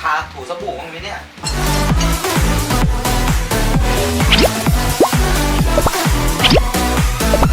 ทาถูสบู่บ้างไหมเนี่ยส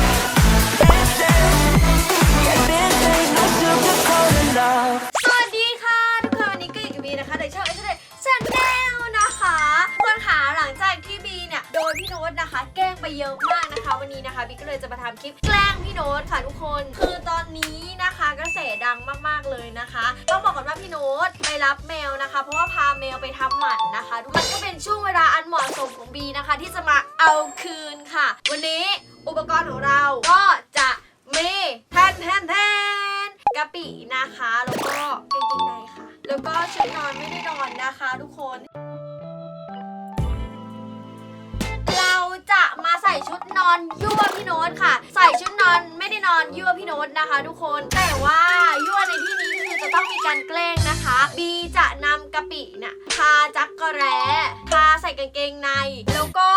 วันนี้นะคะบีก็เลยจะมาทำคลิปแกล้งพี่โน้ตค่ะทุกคน คือตอนนี้นะคะกระแสดังมากๆเลยนะคะ ต้องบอกก่อนว่าพี่โน้ตไปรับแมวนะคะ เพราะว่าพาแมวไปทำหมันนะคะมันก็เป็นช่วงเวลาอันเหมาะสมของบีนะคะ ที่จะมาเอาคืนค่ะ วันนี้อุปกรณ์ของเราก็จะมีแทนแทนแทนกะปินะคะ แล้วก็กางเกงในค่ะ แล้วก็ชุดนอนไม่ได้นอนนะคะ ทุกคน มาใส่ชุดนอนยั่วพี่โน้ตค่ะ ใส่ชุดนอนไม่ได้นอนยั่วพี่โน้ตนะคะ ทุกคนแต่ว่ายั่วในที่นี้คือจะต้องมีการแกล้งนะคะ บีจะนำกะปิน่ะทาจักกระแร้ทาใส่กางเกงใน แล้วก็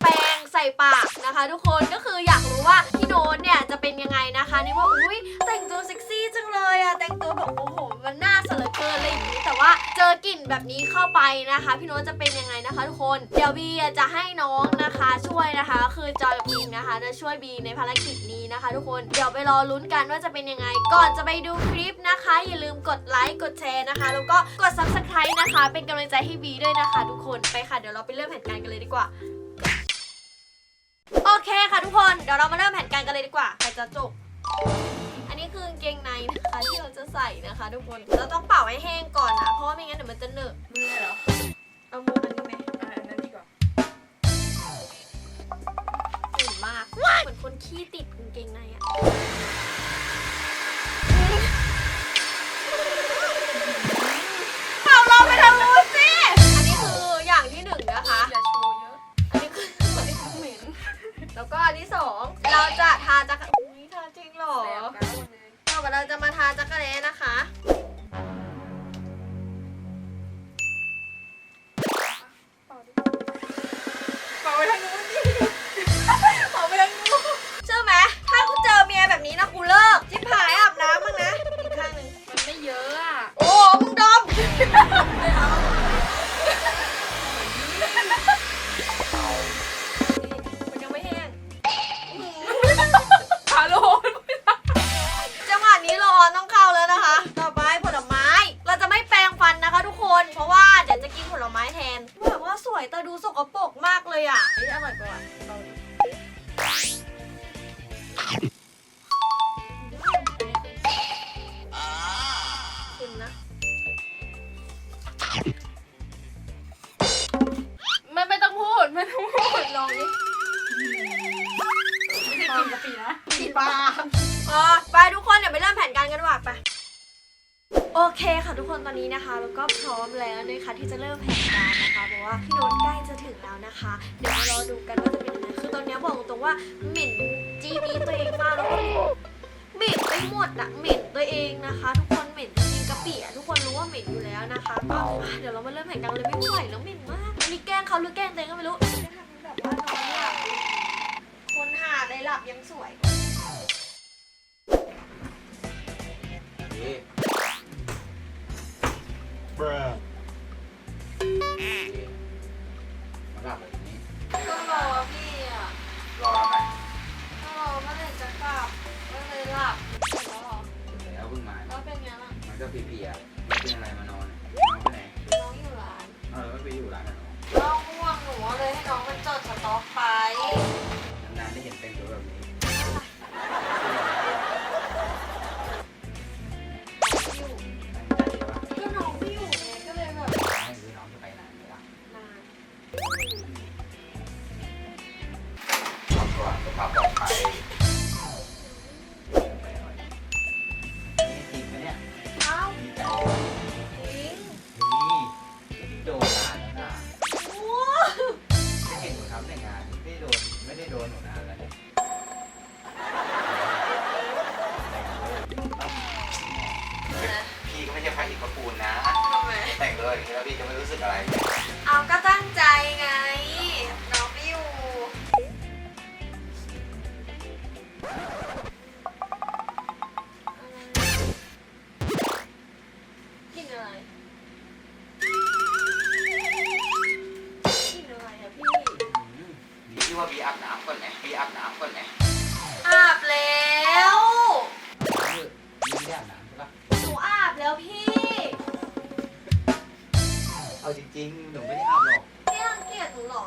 แปรง ใส่ปากนะคะ ทุกคนก็คืออยากรู้ว่าพี่โน้ตเนี่ยจะเป็นยังไงนะคะนี่ว่าอุ้ยแต่งตัวเซ็กซี่จังเลยอะแต่งตัวแบบโอ้โหมันน่าสเลอเกินอะไรอย่างนี้แต่ว่าเจอกลิ่นแบบนี้เข้าไปนะคะ พี่โน้ตจะเป็นยังไงนะคะ ทุกคนเดี๋ยวบีจะให้น้องนะคะ ช่วยนะคะ คือจอยกับบิงนะคะจะช่วยบีในภารกิจนี้นะคะ ทุกคนเดี๋ยวไปรอลุ้นกันว่าจะเป็นยังไง ก่อนจะไปดูคลิปนะคะ อย่าลืมกดไลค์กดแชร์นะคะ แล้วก็กด subscribe นะคะ เป็นกำลังใจให้บีด้วยนะคะ ทุกคนไปค่ะเดี๋ยวเราไปเริ่มแผนการกันเลยดีกว่า เคค่ะทุกคน เดี๋ยวเรามาเริ่มแผนการกันเลยดีกว่าใครจะจบอันนี้คือกางเกงในนะคะที่เราจะใส่นะคะ ทุกคน เราต้องเป่าให้แห้งก่อนนะเพราะว่าไม่งั้นเดี๋ยวมันจะเหนอะมือเหรอ เอามืออันนี้ไหมอ่าอันนั้นดีกว่าอุ่นมาก เหมือนคนขี้ติดกางเกงในอะเอาเราไปทางนู้นสิ อันนี้คืออย่างที่หนึ่งนะคะ อย่าโชว์เยอะ อันนี้คืออันนี้คือเหม็น แล้วก็อันที่สองเราจะทาจักรอุ้ยทาจริงเหรอแสบกันหมดเลยต่อไปเราจะมาทาจักรแร้นะคะ โอเคค่ะทุกคนตอนนี้นะคะแล้วก็พร้อมแล้วนะคะที่จะเริ่มแผนการนะคะเพราะว่าพี่โน้ตใกล้จะถึงแล้วนะคะ เดี๋ยวมารอดูกันว่าจะเป็นยังไงคือตอนนี้บอกตรงว่าเหม็นจีนี้ตัวเองมากแล้วก็เหม็นไปหมดอะเหม็นตัวเองนะคะ ทุกคนเหม็นจริงๆกะปิอะทุกคนรู้ว่าเหม็นอยู่แล้วนะคะก็อะเดี๋ยวเรามาเริ่มแผนการเลยไม่ไหวแล้วเหม็นมากอันนี้แกล้งเขาหรือแกล้งตัวเองก็ไม่รู้จะทำแบบว่านอนหลับคนหาได้หลับยังสวย ๆไว่าบีอาบน้ำก่อนไหมบีอาบน้ำก่อนไหมอาบแล้วบีไม่อาบน้ำใช่ปะหนูอาบแล้วพี่เอาจริงๆหนูไม่ได้อาบหรอกพี่รังเกียจหนูหรอ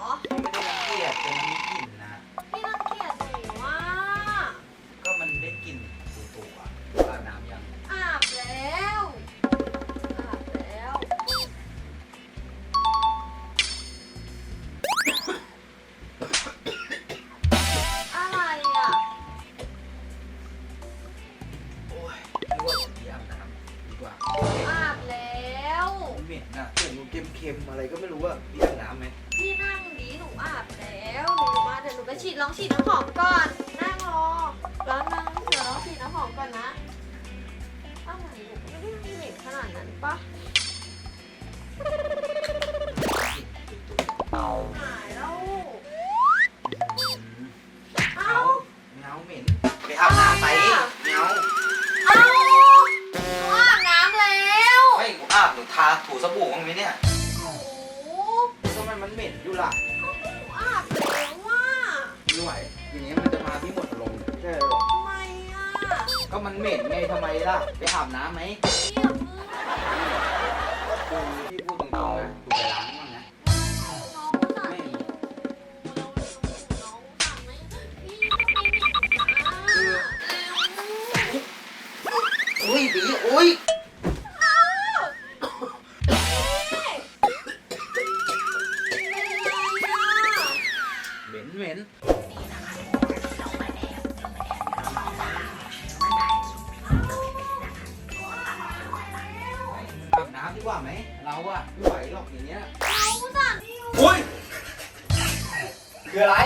ค็มอะไรก็ไม่รู้ว่าพี่อาบน้ำไหมพี่นั่งดีหนูอาบแล้วหนูมาเดี๋ยวหนูไปฉีดลองฉีดน้ำหอมก่อน นั่งรอแล้วนั่งเดี๋ยวลองฉีดน้ำหอมก่อนนะอะไรหนูไม่ได้เหม็นขนาดนั้นปะ ก็มันเหม็นไงทำไมล่ะ ไปอาบน้ำไหมพี่อย่าเพิ่งคือพี่พูดตรงๆนะดูไปล้างมั้งนะไม่มีอะอุ้ยบีอุ้ย ดีกว่าไหม เราอะไม่ไหวหรอกอย่างเงี้ยอุ้ย คืออะไร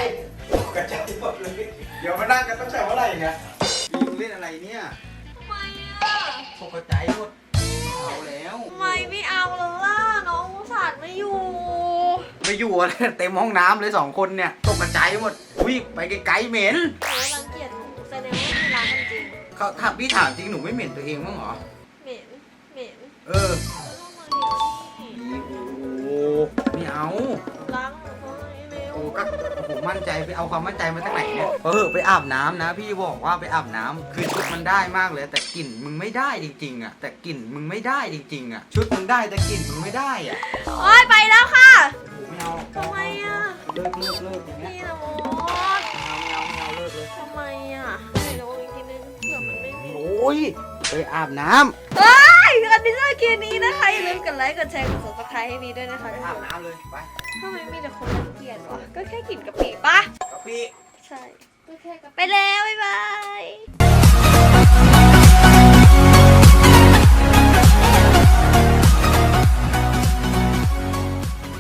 กระจายหมดเลย เดี๋ยวมานั่งกันตั้งแต่เมื่อไหร่เนี่ยยิงเล่นอะไรเนี่ยตกกระจายหมดเอาแล้วไม่ไม่เอาแล้วล่ะน้องสัตว์ไม่อยู่ไม่อยู่อะไรเต็มห้องน้ำเลยสองคนเนี่ย ตกกระจายหมดอุ้ยไปไกลๆเหม็นโอ้รังเกียจหนูแสดงว่าไม่รักกันจริงเขาถามพี่ถามจริงหนูไม่เหม็นตัวเองบ้างเหรอ มั่นใจไปเอาความมั่นใจมาจากไหนเนี่ยเออไปอาบน้ำนะ พี่บอกว่าไปอาบน้ำคือชุดมันได้มากเลย แต่กลิ่นมึงไม่ได้จริงๆอะแต่กลิ่นมึงไม่ได้จริงๆอะชุดมึงได้แต่กลิ่นมึงไม่ได้อะโอ้ยไปแล้วค่ะโอ้โหไม่เอาทำไมอะเลิกเลิกเลิกอย่างเงี้ยพี่นะโมดไม่เอาไม่เอาไม่เอาเลิกเลยทำไมอะไหนลองอีกทีนึงเผื่อมันไม่มีโอ้ยไปอาบน้ำเฮ้ยกันดิเซอร์คิวนี้นะคะอย่าลืมกดไลค์กดแชร์กด รให้วีด้วยนะคะทุกอาบน้ำเลย ไปทำไมมีแต่คนรังเกียจวะก็แค่กลิ่นกะปิปะกะปิ ใช่ ก็แค่กะปิ ไปแล้ว บ๊ายบาย